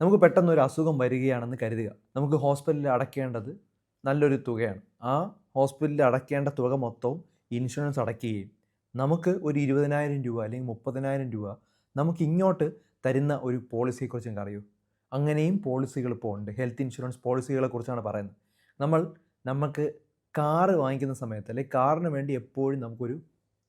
നമുക്ക് പെട്ടെന്ന് ഒരു അസുഖം വരികയാണെന്ന് കരുതുക. നമുക്ക് ഹോസ്പിറ്റലിൽ അടയ്ക്കേണ്ടത് നല്ലൊരു തുകയാണ്. ആ ഹോസ്പിറ്റലിൽ അടയ്ക്കേണ്ട തുക മൊത്തവും ഇൻഷുറൻസ് അടയ്ക്കുകയും നമുക്ക് ഒരു ഇരുപതിനായിരം രൂപ അല്ലെങ്കിൽ മുപ്പതിനായിരം രൂപ നമുക്ക് ഇങ്ങോട്ട് തരുന്ന ഒരു പോളിസിയെക്കുറിച്ച് അറിയൂ? അങ്ങനെയും പോളിസികൾ ഇപ്പോൾ ഉണ്ട്. ഹെൽത്ത് ഇൻഷുറൻസ് പോളിസികളെ കുറിച്ചാണ് പറയുന്നത്. നമ്മൾ നമുക്ക് കാറ് വാങ്ങിക്കുന്ന സമയത്ത് അല്ലെങ്കിൽ കാറിന് വേണ്ടി എപ്പോഴും നമുക്കൊരു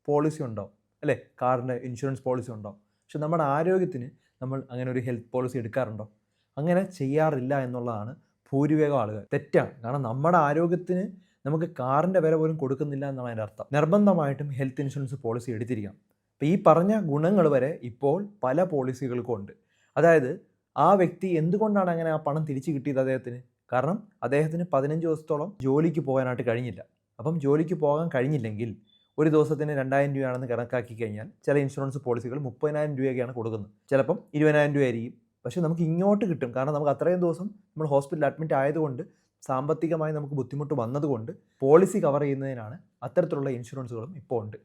പോളിസി ഉണ്ടാവും. അല്ലേ? കാറിന്റെ ഇൻഷുറൻസ് പോളിസി ഉണ്ടാവും. പക്ഷെ നമ്മുടെ ആരോഗ്യത്തിന് നമ്മൾ അങ്ങനെ ഒരു ഹെൽത്ത് പോളിസി എടുക്കാറുണ്ടോ? അങ്ങനെ ചെയ്യാറില്ല എന്നുള്ളതാണ് ഭൂരിവേഗം ആളുകൾ. തെറ്റാണ്. കാരണം നമ്മുടെ ആരോഗ്യത്തിന് നമുക്ക് കാറിന്റെ വില പോലും കൊടുക്കുന്നില്ല എന്നാണ് അതിന്റെ അർത്ഥം. നിർബന്ധമായിട്ടും ഹെൽത്ത് ഇൻഷുറൻസ് പോളിസി എടുത്തിരിക്കാം അപ്പോൾ ഈ പറഞ്ഞ ഗുണങ്ങൾ വരെ ഇപ്പോൾ പല പോളിസികൾക്കും ഉണ്ട്. അതായത് ആ വ്യക്തി എന്തുകൊണ്ടാണ് അങ്ങനെ ആ പണം തിരിച്ചു കിട്ടിയത് അദ്ദേഹത്തിന്? കാരണം അദ്ദേഹത്തിന് പതിനഞ്ച് ദിവസത്തോളം ജോലിക്ക് പോകാനായിട്ട് കഴിഞ്ഞില്ല. അപ്പം ജോലിക്ക് പോകാൻ കഴിഞ്ഞില്ലെങ്കിൽ ഒരു ദിവസത്തിന് രണ്ടായിരം രൂപയാണെന്ന് കണക്കാക്കി കഴിഞ്ഞാൽ ചില ഇൻഷുറൻസ് പോളിസികൾ മുപ്പതിനായിരം രൂപയൊക്കെയാണ് കൊടുക്കുന്നത്. ചിലപ്പം ഇരുപതിനായിരം രൂപ ആയിരിക്കും. പക്ഷേ നമുക്ക് ഇങ്ങോട്ട് കിട്ടും. കാരണം നമുക്ക് അത്രയും ദിവസം നമ്മൾ ഹോസ്പിറ്റലിൽ അഡ്മിറ്റ് ആയതുകൊണ്ട് സാമ്പത്തികമായി നമുക്ക് ബുദ്ധിമുട്ട് വന്നതുകൊണ്ട് പോളിസി കവർ ചെയ്യുന്നതിനാണ് അത്തരത്തിലുള്ള ഇൻഷുറൻസുകളും ഇപ്പോൾ ഉണ്ട്.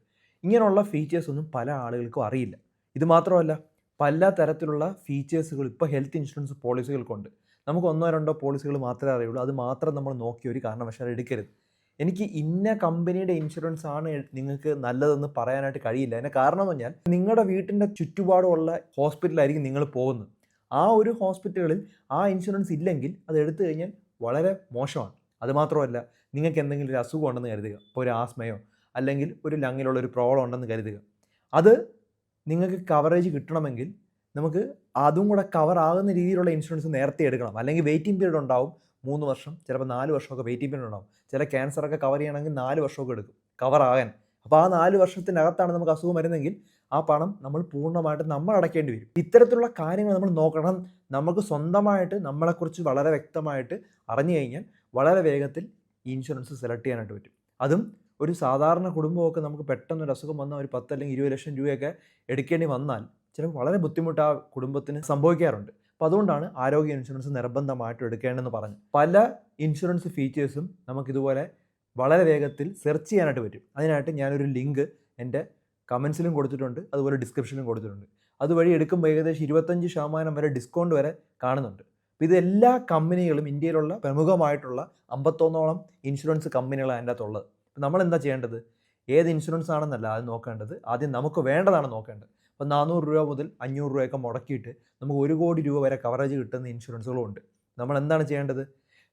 ഇങ്ങനെയുള്ള ഫീച്ചേഴ്സ് ഒന്നും പല ആളുകൾക്കും അറിയില്ല. ഇത് മാത്രമല്ല പല തരത്തിലുള്ള ഫീച്ചേഴ്സുകൾ ഇപ്പോൾ ഹെൽത്ത് ഇൻഷുറൻസ് പോളിസികൾക്കുണ്ട് നമുക്ക് ഒന്നോ രണ്ടോ പോളിസികൾ മാത്രമേ അറിയുള്ളൂ. അത് മാത്രം നമ്മൾ നോക്കി ഒരു കാരണവശാലും എടുക്കരുത്. എനിക്ക് ഇന്ന കമ്പനിയുടെ ഇൻഷുറൻസ് ആണ് നിങ്ങൾക്ക് നല്ലതെന്ന് പറയാനായിട്ട് കഴിയില്ല. അതിന്റെ കാരണം എന്ന് പറഞ്ഞാൽ നിങ്ങളുടെ വീട്ടിന്റെ ചുറ്റുപാടുമുള്ള ഹോസ്പിറ്റലായിരിക്കും നിങ്ങൾ പോകുന്നത്. ആ ഒരു ഹോസ്പിറ്റലുകളിൽ ആ ഇൻഷുറൻസ് ഇല്ലെങ്കിൽ അത് എടുത്തു കഴിഞ്ഞാൽ വളരെ മോശമാണ്. അതുമാത്രമല്ല നിങ്ങൾക്ക് എന്തെങ്കിലും ഒരു അസുഖം ഉണ്ടെന്ന് കരുതുക. ഇപ്പോൾ ഒരു ആസ്മയോ അല്ലെങ്കിൽ ഒരു ലങ്ങിലുള്ള ഒരു പ്രോബ്ലം ഉണ്ടെന്ന് കരുതുക. അത് നിങ്ങൾക്ക് കവറേജ് കിട്ടണമെങ്കിൽ നമുക്ക് അതും കൂടെ കവർ ആകുന്ന രീതിയിലുള്ള ഇൻഷുറൻസ് നേരത്തെ എടുക്കണം. അല്ലെങ്കിൽ വെയിറ്റിംഗ് പീരീഡ് ഉണ്ടാവും. മൂന്ന് വർഷം ചിലപ്പോൾ നാല് വർഷമൊക്കെ വെയിറ്റിംഗ് പീരീഡ് ഉണ്ടാവും. ചില ക്യാൻസറൊക്കെ കവർ ചെയ്യണമെങ്കിൽ നാല് വർഷമൊക്കെ എടുക്കും. കവർ ആകാൻ. അപ്പോൾ ആ നാല് വർഷത്തിനകത്താണ് നമുക്ക് അസുഖം വരുന്നതെങ്കിൽ ആ പണം നമ്മൾ പൂർണമായിട്ട് നമ്മൾ അടയ്ക്കേണ്ടി വരും. ഇത്തരത്തിലുള്ള കാര്യങ്ങൾ നമ്മൾ നോക്കണം. നമുക്ക് സ്വന്തമായിട്ട് നമ്മളെക്കുറിച്ച് വളരെ വ്യക്തമായിട്ട് അറിഞ്ഞു കഴിഞ്ഞാൽ വളരെ വേഗത്തിൽ ഇൻഷുറൻസ് സെലക്ട് ചെയ്യാനായിട്ട് പറ്റും. അതും ഒരു സാധാരണ കുടുംബമൊക്കെ നമുക്ക് പെട്ടെന്ന് ഒരു അസുഖം വന്നാൽ ഒരു പത്ത് അല്ലെങ്കിൽ ഇരുപത് ലക്ഷം രൂപയൊക്കെ എടുക്കേണ്ടി വന്നാൽ ചിലപ്പോൾ വളരെ ബുദ്ധിമുട്ട് ആ കുടുംബത്തിന് സംഭവിക്കാറുണ്ട്. അപ്പോൾ അതുകൊണ്ടാണ് ആരോഗ്യ ഇൻഷുറൻസ് നിർബന്ധമായിട്ട് എടുക്കേണ്ടതെന്ന് പറഞ്ഞു പല ഇൻഷുറൻസ് ഫീച്ചേഴ്സും നമുക്കിതുപോലെ വളരെ വേഗത്തിൽ സെർച്ച് ചെയ്യാനായിട്ട് പറ്റും. അതിനായിട്ട് ഞാനൊരു ലിങ്ക് എന്റെ കമൻസിലും കൊടുത്തിട്ടുണ്ട് അതുപോലെ ഡിസ്ക്രിപ്ഷനിലും കൊടുത്തിട്ടുണ്ട്. അതുവഴി എടുക്കുമ്പോൾ ഏകദേശം ഇരുപത്തഞ്ച് ശതമാനം വരെ ഡിസ്കൗണ്ട് വരെ കാണുന്നുണ്ട്. അപ്പോൾ ഇത് എല്ലാ കമ്പനികളും ഇന്ത്യയിലുള്ള പ്രമുഖമായിട്ടുള്ള അമ്പത്തൊന്നോളം ഇൻഷുറൻസ് കമ്പനികളാണ് അതിന്റെ അകത്തുള്ളത്. നമ്മൾ എന്താ ചെയ്യേണ്ടത്? ഏത് ഇൻഷുറൻസ് ആണെന്നല്ല അത് നോക്കേണ്ടത്. ആദ്യം നമുക്ക് വേണ്ടതാണ് നോക്കേണ്ടത്. അപ്പോൾ നാനൂറ് രൂപ മുതൽ അഞ്ഞൂറ് രൂപയൊക്കെ മുടക്കിയിട്ട് നമുക്ക് ഒരു കോടി രൂപ വരെ കവറേജ് കിട്ടുന്ന ഇൻഷുറൻസുകളും ഉണ്ട്. നമ്മൾ എന്താണ് ചെയ്യേണ്ടത്?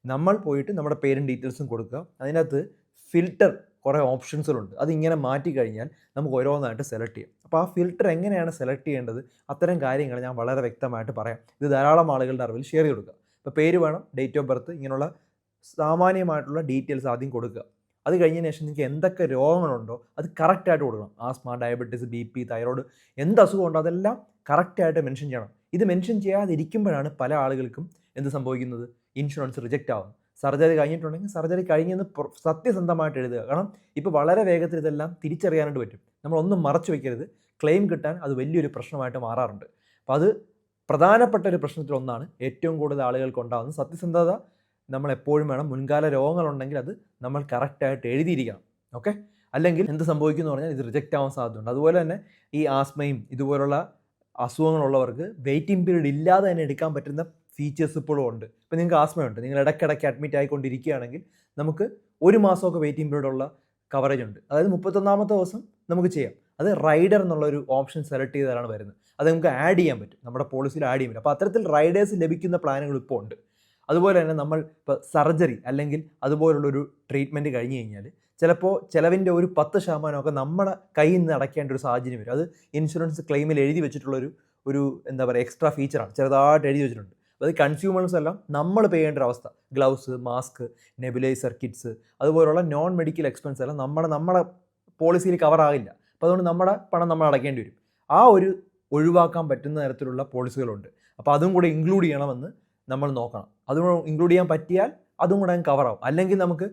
നമ്മൾ പോയിട്ട് നമ്മുടെ പേരും ഡീറ്റെയിൽസും കൊടുക്കുക. അതിനകത്ത് ഫിൽറ്റർ കുറേ ഓപ്ഷൻസുകളുണ്ട്. അതിങ്ങനെ മാറ്റി കഴിഞ്ഞാൽ നമുക്ക് ഓരോന്നായിട്ട് സെലക്ട് ചെയ്യാം. അപ്പോൾ ആ ഫിൽറ്റർ എങ്ങനെയാണ് സെലക്ട് ചെയ്യേണ്ടത്? അത്തരം കാര്യങ്ങൾ ഞാൻ വളരെ വ്യക്തമായിട്ട് പറയാം. ഇത് ധാരാളം ആളുകളുടെ അറിവിൽ ഷെയർ ചെയ്ത് കൊടുക്കുക. ഇപ്പോൾ പേര് വേണം ഡേറ്റ് ഓഫ് ബർത്ത് ഇങ്ങനെയുള്ള സാമാന്യമായിട്ടുള്ള ഡീറ്റെയിൽസ് ആദ്യം കൊടുക്കുക. അത് കഴിഞ്ഞതിന് ശേഷം നിങ്ങൾക്ക് എന്തൊക്കെ രോഗങ്ങളുണ്ടോ അത് കറക്റ്റായിട്ട് കൊടുക്കണം. Asthma diabetes B P thyroid എന്ത് അസുഖം ഉണ്ടോ അതെല്ലാം കറക്റ്റായിട്ട് മെൻഷൻ ചെയ്യണം. ഇത് മെൻഷൻ ചെയ്യാതിരിക്കുമ്പോഴാണ് പല ആളുകൾക്കും എന്ത് സംഭവിക്കുന്നത്? ഇൻഷുറൻസ് റിജക്റ്റ് ആവുന്നത്. സർജറി കഴിഞ്ഞിട്ടുണ്ടെങ്കിൽ സർജറി കഴിഞ്ഞെന്ന് സത്യസന്ധമായിട്ട് എഴുതുക. കാരണം ഇപ്പോൾ വളരെ വേഗത്തിൽ ഇതെല്ലാം തിരിച്ചറിയാനായിട്ട് പറ്റും. നമ്മളൊന്നും മറച്ചു വെക്കരുത്. ക്ലെയിം കിട്ടാൻ അത് വലിയൊരു പ്രശ്നമായിട്ട് മാറാറുണ്ട്. അപ്പോൾ അത് പ്രധാനപ്പെട്ട ഒരു പ്രശ്നത്തിൽ ഒന്നാണ് ഏറ്റവും കൂടുതൽ ആളുകൾക്ക് ഉണ്ടാകുന്നത് സത്യസന്ധത. നമ്മൾ എപ്പോഴും വേണം മുൻകാല രോഗങ്ങളുണ്ടെങ്കിൽ അത് നമ്മൾ കറക്റ്റായിട്ട് എഴുതിയിരിക്കണം. ഓക്കെ? അല്ലെങ്കിൽ എന്ത് സംഭവിക്കുന്നു പറഞ്ഞാൽ ഇത് റിജക്റ്റ് ആവാൻ സാധ്യതയുണ്ട്. അതുപോലെ തന്നെ ഈ ആസ്മയും ഇതുപോലുള്ള അസുഖങ്ങളുള്ളവർക്ക് വെയിറ്റിംഗ് പീരീഡ് ഇല്ലാതെ തന്നെ എടുക്കാൻ പറ്റുന്ന ഫീച്ചേഴ്സ് ഇപ്പോഴും ഉണ്ട്. ഇപ്പം നിങ്ങൾക്ക് ആസ്മയുണ്ട്. നിങ്ങൾ ഇടയ്ക്കിടയ്ക്ക് അഡ്മിറ്റ് ആയിക്കൊണ്ടിരിക്കുകയാണെങ്കിൽ നമുക്ക് ഒരു മാസമൊക്കെ വെയിറ്റിംഗ് പീരീഡ് ഉള്ള കവറേജ് ഉണ്ട്. അതായത് മുപ്പത്തൊന്നാമത്തെ ദിവസം നമുക്ക് ചെയ്യാം. അത് റൈഡർ എന്നുള്ള ഒരു ഓപ്ഷൻ സെലക്ട് ചെയ്താലാണ് വരുന്നത്. അത് നമുക്ക് ആഡ് ചെയ്യാൻ പറ്റും. നമ്മുടെ പോളിസിയിൽ ആഡ് ചെയ്യാൻ പറ്റും. അപ്പോൾ അത്തരത്തിൽ റൈഡേഴ്സ് ലഭിക്കുന്ന പ്ലാനുകൾ ഇപ്പോൾ ഉണ്ട്. അതുപോലെ തന്നെ നമ്മൾ ഇപ്പോൾ സർജറി അല്ലെങ്കിൽ അതുപോലുള്ളൊരു ട്രീറ്റ്മെന്റ് കഴിഞ്ഞ് കഴിഞ്ഞാൽ ചിലപ്പോൾ ചിലവിന്റെ ഒരു പത്ത് ശതമാനമൊക്കെ നമ്മുടെ കയ്യിൽ നിന്ന് അടയ്ക്കേണ്ട ഒരു സാഹചര്യം വരും. അത് ഇൻഷുറൻസ് ക്ലെയിമിൽ എഴുതി വെച്ചിട്ടുള്ളൊരു ഒരു എന്താ പറയുക എക്സ്ട്രാ ഫീച്ചറാണ് ചെറുതായിട്ട് എഴുതി വെച്ചിട്ടുണ്ട്. അത് കൺസ്യൂമേഴ്സ് എല്ലാം നമ്മൾ പേ ചെയ്യേണ്ട അവസ്ഥ ഗ്ലൗസ് മാസ്ക് നെബുലൈസർ കിറ്റ്സ് അതുപോലുള്ള നോൺ മെഡിക്കൽ എക്സ്പെൻസ് എല്ലാം നമ്മുടെ നമ്മുടെ പോളിസിയിൽ കവർ ആകില്ല. അപ്പോൾ അതുകൊണ്ട് നമ്മുടെ പണം നമ്മൾ അടയ്ക്കേണ്ടി വരും. ആ ഒരു ഒഴിവാക്കാൻ പറ്റുന്ന തരത്തിലുള്ള പോളിസികളുണ്ട് അപ്പോൾ അതും കൂടെ ഇൻക്ലൂഡ് ചെയ്യണമെന്ന് നമ്മൾ നോക്കണം. അതും ഇൻക്ലൂഡ് ചെയ്യാൻ പറ്റിയാൽ അതും കൂടെ കവർ കവറാവും അല്ലെങ്കിൽ നമുക്ക്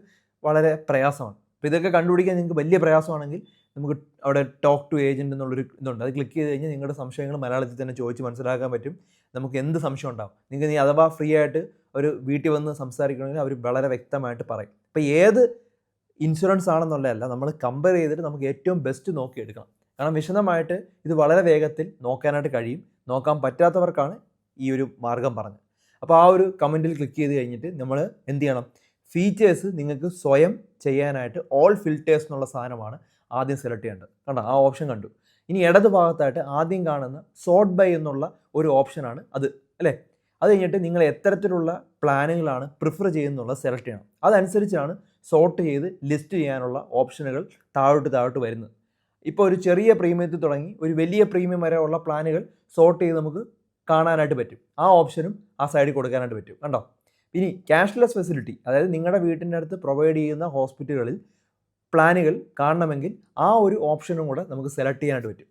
വളരെ പ്രയാസമാണ്. അപ്പോൾ ഇതൊക്കെ കണ്ടുപിടിക്കാൻ നിങ്ങൾക്ക് വലിയ പ്രയാസമാണെങ്കിൽ നമുക്ക് അവിടെ ടോക്ക് ടു ഏജന്റ് എന്നുള്ളൊരു ഇതുണ്ട്. അത് ക്ലിക്ക് ചെയ്ത് കഴിഞ്ഞാൽ നിങ്ങളുടെ സംശയങ്ങൾ മലയാളത്തിൽ തന്നെ ചോദിച്ച് മനസ്സിലാക്കാൻ പറ്റും. നമുക്ക് എന്ത് സംശയം ഉണ്ടാവും? നിങ്ങൾക്ക് നീ അഥവാ ഫ്രീ ആയിട്ട് ഒരു വീട്ടിൽ വന്ന് സംസാരിക്കണമെങ്കിൽ അവർ വളരെ വ്യക്തമായിട്ട് പറയും. അപ്പോൾ ഏത് ഇൻഷുറൻസ് ആണെന്നുള്ളതല്ല നമ്മൾ കമ്പയർ ചെയ്തിട്ട് നമുക്ക് ഏറ്റവും ബെസ്റ്റ് നോക്കിയെടുക്കണം. കാരണം വിശദമായിട്ട് ഇത് വളരെ വേഗത്തിൽ നോക്കാനായിട്ട് കഴിയും. നോക്കാൻ പറ്റാത്തവർക്കാണ് ഈ ഒരു മാർഗം പറഞ്ഞത്. അപ്പോൾ ആ ഒരു കമന്റിൽ ക്ലിക്ക് ചെയ്ത് കഴിഞ്ഞിട്ട് നമ്മൾ എന്ത് ചെയ്യണം? ഫീച്ചേഴ്സ് നിങ്ങൾക്ക് സ്വയം ചെയ്യാനായിട്ട് ഓൾ ഫിൽറ്റേഴ്സ് എന്നുള്ള സാധനമാണ് ആദ്യം സെലക്ട് ചെയ്യേണ്ടത്. കണ്ടോ? ആ ഓപ്ഷൻ കണ്ടു. ഇനി ഇടത് ഭാഗത്തായിട്ട് ആദ്യം കാണുന്ന സോർട്ട് ബൈ എന്നുള്ള ഒരു ഓപ്ഷനാണ് അത് അല്ലേ? അത് കഴിഞ്ഞിട്ട് നിങ്ങൾ എത്തരത്തിലുള്ള പ്ലാനുകളാണ് പ്രിഫർ ചെയ്യുന്നുള്ള സെലക്ട് ചെയ്യണം. അതനുസരിച്ചാണ് സോർട്ട് ചെയ്ത് ലിസ്റ്റ് ചെയ്യാനുള്ള ഓപ്ഷനുകൾ താഴോട്ട് താഴോട്ട് വരുന്നത്. ഇപ്പോൾ ഒരു ചെറിയ പ്രീമിയത്തിൽ തുടങ്ങി ഒരു വലിയ പ്രീമിയം വരെ ഉള്ള പ്ലാനുകൾ സോർട്ട് ചെയ്ത് നമുക്ക് കാണാനായിട്ട് പറ്റും. ആ ഓപ്ഷനും ആ സൈഡിൽ കൊടുക്കാനായിട്ട് പറ്റും. കണ്ടോ? ഇനി ക്യാഷ്ലെസ് ഫെസിലിറ്റി അതായത് നിങ്ങളുടെ വീട്ടിന്റെ അടുത്ത് പ്രൊവൈഡ് ചെയ്യുന്ന ഹോസ്പിറ്റലുകളിൽ പ്ലാനുകൾ കാണണമെങ്കിൽ ആ ഒരു ഓപ്ഷനും കൂടെ നമുക്ക് സെലക്ട് ചെയ്യാനായിട്ട് പറ്റും.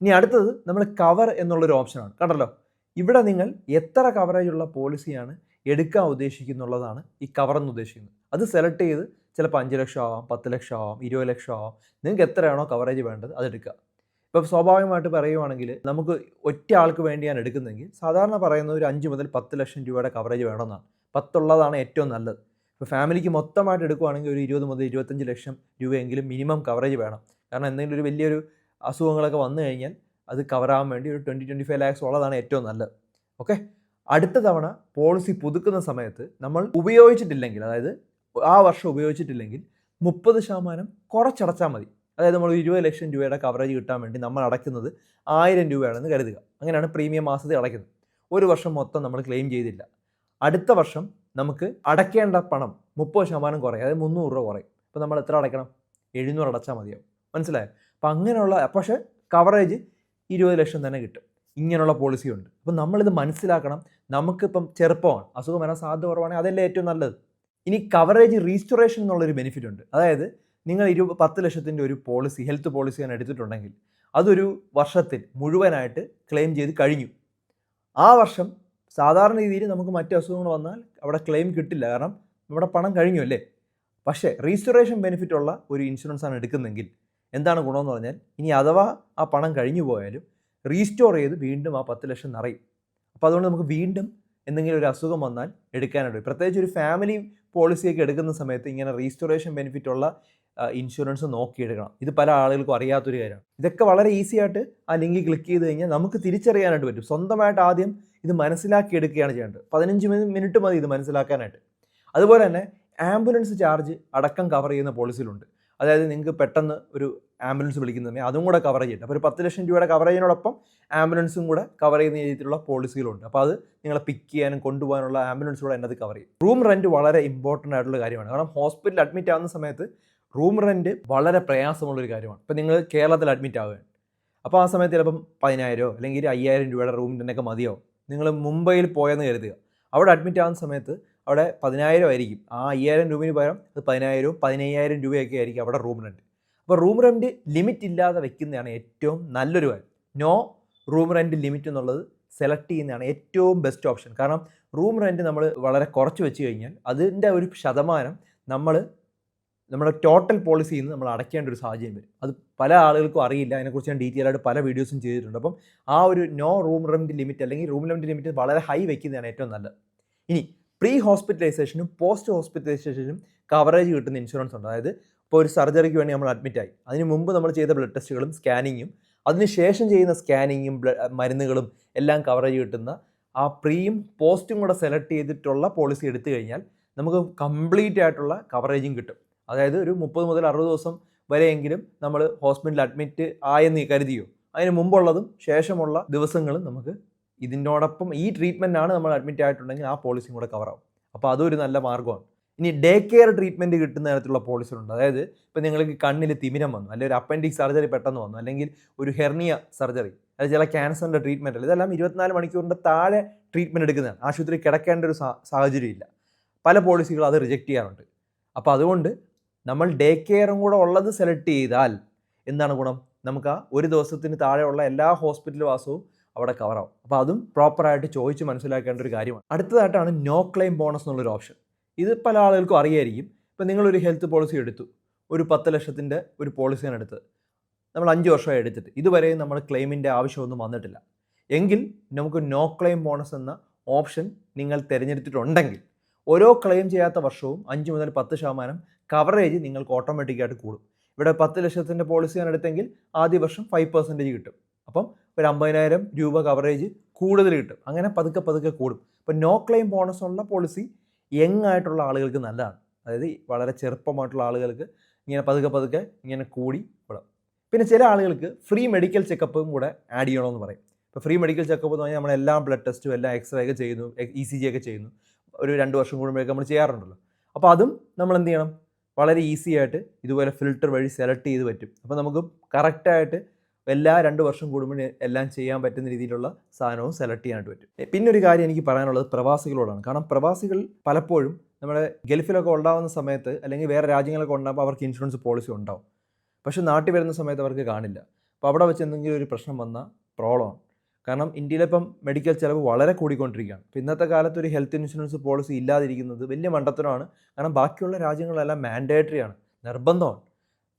ഇനി അടുത്തത് നമ്മൾ കവർ എന്നുള്ളൊരു ഓപ്ഷനാണ് കണ്ടല്ലോ? ഇവിടെ നിങ്ങൾ എത്ര കവറേജ് ഉള്ള പോളിസിയാണ് എടുക്കാൻ ഉദ്ദേശിക്കുന്നുള്ളതാണ് ഈ കവർ എന്ന് ഉദ്ദേശിക്കുന്നത്. അത് സെലക്ട് ചെയ്ത് ചിലപ്പോൾ അഞ്ച് ലക്ഷം ആവാം പത്ത് ലക്ഷം ആവാം ഇരുപത് ലക്ഷം ആവാം. നിങ്ങൾക്ക് എത്രയാണോ കവറേജ് വേണ്ടത് അതെടുക്കുക ഇപ്പോൾ സ്വാഭാവികമായിട്ട് പറയുവാണെങ്കിൽ നമുക്ക് ഒറ്റ ആൾക്ക് വേണ്ടിയാണ് എടുക്കുന്നതെങ്കിൽ സാധാരണ പറയുന്നത് ഒരു അഞ്ച് മുതൽ പത്ത് ലക്ഷം രൂപയുടെ കവറേജ് വേണമെന്നാണ്. പത്തുള്ളതാണ് ഏറ്റവും നല്ലത്. ഇപ്പോൾ ഫാമിലിക്ക് മൊത്തമായിട്ട് എടുക്കുവാണെങ്കിൽ ഒരു ഇരുപത് മുതൽ ഇരുപത്തഞ്ച് ലക്ഷം രൂപയെങ്കിലും മിനിമം കവറേജ് വേണം. കാരണം എന്തെങ്കിലും ഒരു വലിയൊരു അസുഖങ്ങളൊക്കെ വന്നു കഴിഞ്ഞാൽ അത് കവറാകാൻ വേണ്ടി ഒരു ട്വന്റി ട്വന്റി ഫൈവ് ലാക്സ് ഉള്ളതാണ് ഏറ്റവും നല്ലത്. ഓക്കെ അടുത്ത തവണ പോളിസി പുതുക്കുന്ന സമയത്ത് നമ്മൾ ഉപയോഗിച്ചിട്ടില്ലെങ്കിൽ അതായത് ആ വർഷം ഉപയോഗിച്ചിട്ടില്ലെങ്കിൽ മുപ്പത് ശതമാനം കുറച്ചടച്ചാൽ മതി. അതായത് നമ്മൾ ഇരുപത് ലക്ഷം രൂപയുടെ കവറേജ് കിട്ടാൻ വേണ്ടി നമ്മൾ അടയ്ക്കുന്നത് ആയിരം രൂപയാണെന്ന് കരുതുക. അങ്ങനെയാണ് പ്രീമിയം മാസത്തിൽ അടയ്ക്കുന്നത്. ഒരു വർഷം മൊത്തം നമ്മൾ ക്ലെയിം ചെയ്തില്ല. അടുത്ത വർഷം നമുക്ക് അടയ്ക്കേണ്ട പണം മുപ്പത് ശതമാനം കുറയും. അതായത് മുന്നൂറ് രൂപ കുറയും. അപ്പോൾ നമ്മൾ എത്ര അടയ്ക്കണം? എഴുന്നൂറ് അടച്ചാൽ മതിയാവും. മനസ്സിലായോ? അപ്പം അങ്ങനെയുള്ള പക്ഷേ കവറേജ് ഇരുപത് ലക്ഷം തന്നെ കിട്ടും. ഇങ്ങനെയുള്ള പോളിസി ഉണ്ട്. അപ്പം നമ്മളിത് മനസ്സിലാക്കണം. നമുക്കിപ്പം ചെറുപ്പമാണ്. അസുഖം വരാൻ സാധ്യത കുറവാണെങ്കിൽ അതല്ലേ ഏറ്റവും നല്ലത്? ഇനി കവറേജ് റീസ്റ്റോറേഷൻ എന്നുള്ളൊരു ബെനിഫിറ്റ് ഉണ്ട്. അതായത് നിങ്ങൾ ഇരു പത്ത് ലക്ഷത്തിന്റെ ഒരു പോളിസി ഹെൽത്ത് പോളിസി ഞാൻ എടുത്തിട്ടുണ്ടെങ്കിൽ അതൊരു വർഷത്തിൽ മുഴുവനായിട്ട് ക്ലെയിം ചെയ്ത് കഴിഞ്ഞു. ആ വർഷം സാധാരണ രീതിയിൽ നമുക്ക് മറ്റ് അസുഖങ്ങൾ വന്നാൽ അവിടെ ക്ലെയിം കിട്ടില്ല. കാരണം നമ്മുടെ പണം കഴിഞ്ഞു അല്ലേ? പക്ഷേ റീസ്റ്റോറേഷൻ ബെനിഫിറ്റ് ഉള്ള ഒരു ഇൻഷുറൻസ് ആണ് എടുക്കുന്നതെങ്കിൽ എന്താണ് ഗുണമെന്ന് പറഞ്ഞാൽ ഇനി അഥവാ ആ പണം കഴിഞ്ഞു പോയാലും റീസ്റ്റോർ ചെയ്ത് വീണ്ടും ആ പത്ത് ലക്ഷം നിറയും. അപ്പോൾ അതുകൊണ്ട് നമുക്ക് വീണ്ടും എന്തെങ്കിലും ഒരു അസുഖം വന്നാൽ എടുക്കാനായിട്ട് പ്രത്യേകിച്ച് ഒരു ഫാമിലി പോളിസിയൊക്കെ എടുക്കുന്ന സമയത്ത് ഇങ്ങനെ റീസ്റ്റോറേഷൻ ബെനിഫിറ്റ് ഉള്ള ഇൻഷുറൻസ് നോക്കിയെടുക്കണം. ഇത് പല ആളുകൾക്കും അറിയാത്തൊരു കാര്യമാണ്. ഇതൊക്കെ വളരെ ഈസി ആയിട്ട് ആ ലിങ്കിൽ ക്ലിക്ക് ചെയ്ത് കഴിഞ്ഞാൽ നമുക്ക് തിരിച്ചറിയാനായിട്ട് പറ്റും. സ്വന്തമായിട്ട് ആദ്യം ഇത് മനസ്സിലാക്കി എടുക്കുകയാണ് ചെയ്യേണ്ടത്. പതിനഞ്ച് മിനിറ്റ് മതി ഇത് മനസ്സിലാക്കാനായിട്ട്. അതുപോലെ തന്നെ ആംബുലൻസ് ചാർജ് അടക്കം കവർ ചെയ്യുന്ന പോളിസിയിലുണ്ട് അതായത് നിങ്ങൾക്ക് പെട്ടെന്ന് ഒരു ആംബുലൻസ് വിളിക്കുന്നതിന് അതും കൂടെ കവർ ചെയ്യട്ടെ. അപ്പോൾ ഒരു പത്ത് ലക്ഷം രൂപയുടെ കവറേജിനോടൊപ്പം ആംബുലൻസും കൂടെ കവർ ചെയ്യുന്ന രീതിയിലുള്ള പോളിസികളുണ്ട് അപ്പോൾ അത് നിങ്ങളെ പിക്ക് ചെയ്യാനും കൊണ്ടുപോകാനുള്ള ആംബുലൻസ് കൂടെ എന്നത് കവർ ചെയ്യും. റൂം റെന്റ് വളരെ ഇമ്പോർട്ടന്റ് ആയിട്ടുള്ള കാര്യമാണ്. കാരണം ഹോസ്പിറ്റലിൽ അഡ്മിറ്റ് ആവുന്ന സമയത്ത് റൂം റെന്റ് വളരെ പ്രയാസമുള്ളൊരു കാര്യമാണ്. ഇപ്പം നിങ്ങൾ കേരളത്തിൽ അഡ്മിറ്റ് ആവുകയാണ്. അപ്പോൾ ആ സമയത്ത് ചിലപ്പം പതിനായിരമോ അല്ലെങ്കിൽ അയ്യായിരം രൂപയുടെ റൂം റെന്റൊക്കെ മതിയോ? നിങ്ങൾ മുംബൈയിൽ പോയെന്ന് കരുതുക. അവിടെ അഡ്മിറ്റ് ആകുന്ന സമയത്ത് അവിടെ പതിനായിരം ആയിരിക്കും. ആ അയ്യായിരം രൂപയ്ക്ക് പകരം അത് പതിനായിരവും പതിനയ്യായിരം രൂപയൊക്കെ ആയിരിക്കും അവിടെ റൂം റെന്റ് അപ്പോൾ റൂം റെന്റ് ലിമിറ്റ് ഇല്ലാതെ വെക്കുന്നതാണ് ഏറ്റവും നല്ലൊരു കാര്യം. നോ റൂം റെന്റ് ലിമിറ്റ് എന്നുള്ളത് സെലക്ട് ചെയ്യുന്നതാണ് ഏറ്റവും ബെസ്റ്റ് ഓപ്ഷൻ കാരണം റൂം റെന്റ് നമ്മൾ വളരെ കുറച്ച് വെച്ച് കഴിഞ്ഞാൽ അതിന്റെ ഒരു ശതമാനം നമ്മൾ നമ്മുടെ ടോട്ടൽ പോളിസിയിൽ നിന്ന് നമ്മൾ അടയ്ക്കേണ്ട ഒരു സാഹചര്യം വരും. അത് പല ആളുകൾക്കും അറിയില്ല. അതിനെക്കുറിച്ച് ഞാൻ ഡീറ്റെയിൽ ആയിട്ട് പല വീഡിയോസും ചെയ്തിട്ടുണ്ട്. അപ്പം ആ ഒരു നോ റൂം റെന്റ് ലിമിറ്റ് അല്ലെങ്കിൽ റൂം റെന്റ് ലിമിറ്റ് വളരെ ഹൈ വയ്ക്കുന്നതാണ് ഏറ്റവും നല്ലത്. ഇനി പ്രീ ഹോസ്പിറ്റലൈസേഷനും പോസ്റ്റ് ഹോസ്പിറ്റലൈസേഷനും കവറേജ് കിട്ടുന്ന ഇൻഷുറൻസ് ഉണ്ട്. അതായത് ഇപ്പോൾ ഒരു സർജറിക്ക് വേണ്ടി നമ്മൾ അഡ്മിറ്റായി അതിന് മുമ്പ് നമ്മൾ ചെയ്ത ബ്ലഡ് ടെസ്റ്റുകളും സ്കാനിങ്ങും അതിനുശേഷം ചെയ്യുന്ന സ്കാനിങ്ങും മരുന്നുകളും എല്ലാം കവറേജ് കിട്ടുന്ന ആ പ്രീയും പോസ്റ്റും കൂടെ സെലക്ട് ചെയ്തിട്ടുള്ള പോളിസി എടുത്തു കഴിഞ്ഞാൽ നമുക്ക് കംപ്ലീറ്റ് ആയിട്ടുള്ള കവറേജും കിട്ടും. അതായത് ഒരു മുപ്പത് മുതൽ അറുപത് ദിവസം വരെയെങ്കിലും നമ്മൾ ഹോസ്പിറ്റലിൽ അഡ്മിറ്റ് ആയെന്ന് കരുതിയോ? അതിന് മുമ്പുള്ളതും ശേഷമുള്ള ദിവസങ്ങളും നമുക്ക് ഇതിനോടൊപ്പം ഈ ട്രീറ്റ്മെന്റാണ് നമ്മൾ അഡ്മിറ്റ് ആയിട്ടുണ്ടെങ്കിൽ ആ പോളിസിയും കൂടെ കവറാവും അപ്പോൾ അതൊരു നല്ല മാർഗമാണ്. ഇനി ഡേ കെയർ ട്രീറ്റ്മെന്റ് കിട്ടുന്ന തരത്തിലുള്ള പോളിസികളുണ്ട്. അതായത് ഇപ്പോൾ നിങ്ങൾക്ക് കണ്ണിൽ തിമിരം വന്നു അല്ലെങ്കിൽ ഒരു അപ്പൻഡിക് സർജറി പെട്ടെന്ന് വന്നു അല്ലെങ്കിൽ ഒരു ഹെർണിയ സർജറി അത് ചില ക്യാൻസറിന്റെ ട്രീറ്റ്മെന്റ് ഇതെല്ലാം ഇരുപത്തിനാല് മണിക്കൂറിന്റെ താഴെ ട്രീറ്റ്മെന്റ് എടുക്കുന്നതാണ്. ആശുപത്രി കിടക്കേണ്ട ഒരു സാഹചര്യം ഇല്ല പല പോളിസികളും അത് റിജക്റ്റ് ചെയ്യാറുണ്ട്. അപ്പോൾ അതുകൊണ്ട് നമ്മൾ ഡേ കെയറും കൂടെ ഉള്ളത് സെലക്ട് ചെയ്താൽ എന്താണ് ഗുണം? നമുക്ക് ആ ഒരു ദിവസത്തിന് താഴെയുള്ള എല്ലാ ഹോസ്പിറ്റൽ വാസവും അവിടെ കവറാവും അപ്പോൾ അതും പ്രോപ്പറായിട്ട് ചോദിച്ച് മനസ്സിലാക്കേണ്ട ഒരു കാര്യമാണ്. അടുത്തതായിട്ടാണ് നോ ക്ലെയിം ബോണസ് എന്നുള്ളൊരു ഓപ്ഷൻ ഇത് പല ആളുകൾക്കും അറിയായിരിക്കും. ഇപ്പം നിങ്ങളൊരു ഹെൽത്ത് പോളിസി എടുത്തു. ഒരു പത്ത് ലക്ഷത്തിന്റെ ഒരു പോളിസിയാണ് എടുത്തത്. നമ്മൾ അഞ്ച് വർഷമായി എടുത്തിട്ട്. ഇതുവരെയും നമ്മൾ ക്ലെയിമിന്റെ ആവശ്യമൊന്നും വന്നിട്ടില്ല. എങ്കിൽ നമുക്ക് നോ ക്ലെയിം ബോണസ് എന്ന ഓപ്ഷൻ നിങ്ങൾ തിരഞ്ഞെടുത്തിട്ടുണ്ടെങ്കിൽ ഓരോ ക്ലെയിം ചെയ്യാത്ത വർഷവും അഞ്ച് മുതൽ പത്ത് ശതമാനം കവറേജ് നിങ്ങൾക്ക് ഓട്ടോമാറ്റിക്കായിട്ട് കൂടും. ഇവിടെ പത്ത് ലക്ഷത്തിന്റെ പോളിസിയാണ് എടുത്തെങ്കിൽ ആദ്യ വർഷം ഫൈവ് പെർസെന്റേജ് കിട്ടും. അപ്പം ഒരു അമ്പതിനായിരം രൂപ കവറേജ് കൂടുതൽ കിട്ടും. അങ്ങനെ പതുക്കെ പതുക്കെ കൂടും. അപ്പം നോ ക്ലെയിം ബോണസ് ഉള്ള പോളിസി യങ് ആയിട്ടുള്ള ആളുകൾക്ക് നല്ലതാണ്. അതായത് വളരെ ചെറുപ്പമായിട്ടുള്ള ആളുകൾക്ക് ഇങ്ങനെ പതുക്കെ പതുക്കെ ഇങ്ങനെ കൂടി വിടാം. പിന്നെ ചില ആളുകൾക്ക് ഫ്രീ മെഡിക്കൽ ചെക്കപ്പും കൂടെ ആഡ് ചെയ്യണമെന്ന് പറയും. ഇപ്പോൾ ഫ്രീ മെഡിക്കൽ ചെക്കപ്പ് എന്ന് പറഞ്ഞാൽ നമ്മൾ എല്ലാ ബ്ലഡ് ടെസ്റ്റും എല്ലാം എക്സ്റേ ഒക്കെ ചെയ്യുന്നു ഇ സി ജി ഒക്കെ ചെയ്യുന്നു. ഒരു രണ്ട് വർഷം കൂടുമ്പോഴേക്ക് നമ്മൾ ചെയ്യാറുണ്ടല്ലോ. അപ്പോൾ അതും നമ്മൾ എന്ത് ചെയ്യണം? വളരെ ഈസി ആയിട്ട് ഇതുപോലെ ഫിൽട്ടർ വഴി സെലക്ട് ചെയ്ത് പറ്റും. അപ്പോൾ നമുക്ക് കറക്റ്റായിട്ട് എല്ലാ രണ്ട് വർഷം കൂടുമ്പോൾ എല്ലാം ചെയ്യാൻ പറ്റുന്ന രീതിയിലുള്ള സാധനവും സെലക്ട് ചെയ്യാനായിട്ട് പറ്റും. പിന്നെ ഒരു കാര്യം എനിക്ക് പറയാനുള്ളത് പ്രവാസികളോടാണ്. കാരണം പ്രവാസികൾ പലപ്പോഴും നമ്മുടെ ഗൾഫിലൊക്കെ ഉണ്ടാകുന്ന സമയത്ത് അല്ലെങ്കിൽ വേറെ രാജ്യങ്ങളൊക്കെ ഉണ്ടാകുമ്പോൾ അവർക്ക് ഇൻഷുറൻസ് പോളിസി ഉണ്ടാവും. പക്ഷേ നാട്ടിൽ വരുന്ന സമയത്ത് അവർക്ക് കാണില്ല. അപ്പോൾ അവിടെ വെച്ച് എന്തെങ്കിലും ഒരു പ്രശ്നം വന്നാൽ പ്രോബ്ലമാണ് കാരണം ഇന്ത്യയിലിപ്പം മെഡിക്കൽ ചിലവ് വളരെ കൂടിക്കൊണ്ടിരിക്കുകയാണ്. ഇപ്പോൾ ഇന്നത്തെ കാലത്ത് ഒരു ഹെൽത്ത് ഇൻഷുറൻസ് പോളിസി ഇല്ലാതിരിക്കുന്നത് വലിയ മണ്ടത്തരമാണ്. കാരണം ബാക്കിയുള്ള രാജ്യങ്ങളെല്ലാം മാൻഡേറ്ററി ആണ്. നിർബന്ധമാണ്.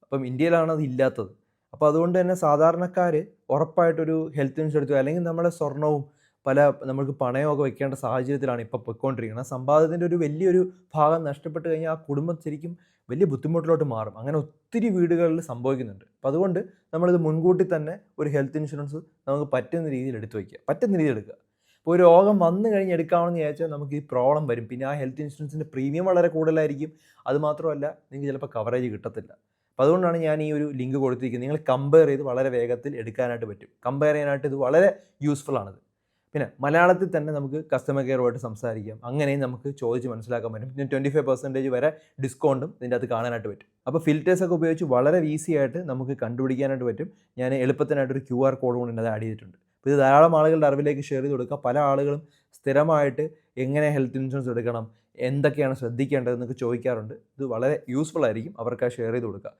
അപ്പം ഇന്ത്യയിലാണ് അത് ഇല്ലാത്തത്. അപ്പോൾ അതുകൊണ്ട് തന്നെ സാധാരണക്കാർ ഉറപ്പായിട്ടൊരു ഹെൽത്ത് ഇൻഷുറൻസ് അല്ലെങ്കിൽ നമ്മുടെ സ്വർണവും പല നമുക്ക് പണയമൊക്കെ വെക്കേണ്ട സാഹചര്യത്തിലാണ് ഇപ്പോൾ പൊയ്ക്കൊണ്ടിരിക്കുന്നത്. സമ്പാദ്യത്തിന്റെ ഒരു വലിയൊരു ഭാഗം നഷ്ടപ്പെട്ട് കഴിഞ്ഞാൽ ആ കുടുംബം ശരിക്കും വലിയ ബുദ്ധിമുട്ടിലോട്ട് മാറും. അങ്ങനെ ഒത്തിരി വീടുകളിൽ സംഭവിക്കുന്നുണ്ട്. അപ്പം അതുകൊണ്ട് നമ്മളിത് മുൻകൂട്ടി തന്നെ ഒരു ഹെൽത്ത് ഇൻഷുറൻസ് നമുക്ക് പറ്റുന്ന രീതിയിൽ എടുത്തു വയ്ക്കുക. പറ്റുന്ന രീതിയിൽ എടുക്കുക. ഇപ്പോൾ ഒരു രോഗം വന്നു കഴിഞ്ഞ് എടുക്കാമെന്ന് വിചാരിച്ചാൽ നമുക്ക് ഈ പ്രോബ്ലം വരും. പിന്നെ ആ ഹെൽത്ത് ഇൻഷുറൻസിന്റെ പ്രീമിയം വളരെ കൂടുതലായിരിക്കും. അതുമാത്രമല്ല നിങ്ങൾക്ക് ചിലപ്പോൾ കവറേജ് കിട്ടത്തില്ല. അപ്പോൾ അതുകൊണ്ടാണ് ഞാൻ ഈ ഒരു ലിങ്ക് കൊടുത്തിരിക്കുന്നത്. നിങ്ങൾ കമ്പയർ ചെയ്ത് വളരെ വേഗത്തിൽ എടുക്കാനായിട്ട് പറ്റും. കമ്പയർ ചെയ്യാനായിട്ട് ഇത് വളരെ യൂസ്ഫുൾ ആണിത് പിന്നെ മലയാളത്തിൽ തന്നെ നമുക്ക് കസ്റ്റമർ കെയറുമായിട്ട് സംസാരിക്കാം. അങ്ങനെയും നമുക്ക് ചോദിച്ച് മനസ്സിലാക്കാൻ പറ്റും. പിന്നെ ട്വന്റി ഫൈവ് പെർസെന്റേജ് വരെ ഡിസ്കൗണ്ടും ഇതിന്റെ അകത്ത് കാണാനായിട്ട് പറ്റും. അപ്പോൾ ഫിൽറ്റേഴ്സ് ഒക്കെ ഉപയോഗിച്ച് വളരെ ഈസി ആയിട്ട് നമുക്ക് കണ്ടുപിടിക്കാനായിട്ട് പറ്റും. ഞാൻ എളുപ്പത്തിനായിട്ട് ഒരു ക്യു ആർ കോഡ് കൊണ്ട് ഇതിനകത്ത് ആഡ് ചെയ്തിട്ടുണ്ട്. അപ്പോൾ ഇത് ധാരാളം ആളുകളുടെ അറിവിലേക്ക് ഷെയർ ചെയ്ത് കൊടുക്കുക. പല ആളുകളും സ്ഥിരമായിട്ട് എങ്ങനെ ഹെൽത്ത് ഇൻഷുറൻസ് എടുക്കണം എന്തൊക്കെയാണ് ശ്രദ്ധിക്കേണ്ടതെന്നൊക്കെ ചോദിക്കാറുണ്ട്. ഇത് വളരെ യൂസ്ഫുൾ ആയിരിക്കും അവർക്ക് ഷെയർ ചെയ്ത് കൊടുക്കുക.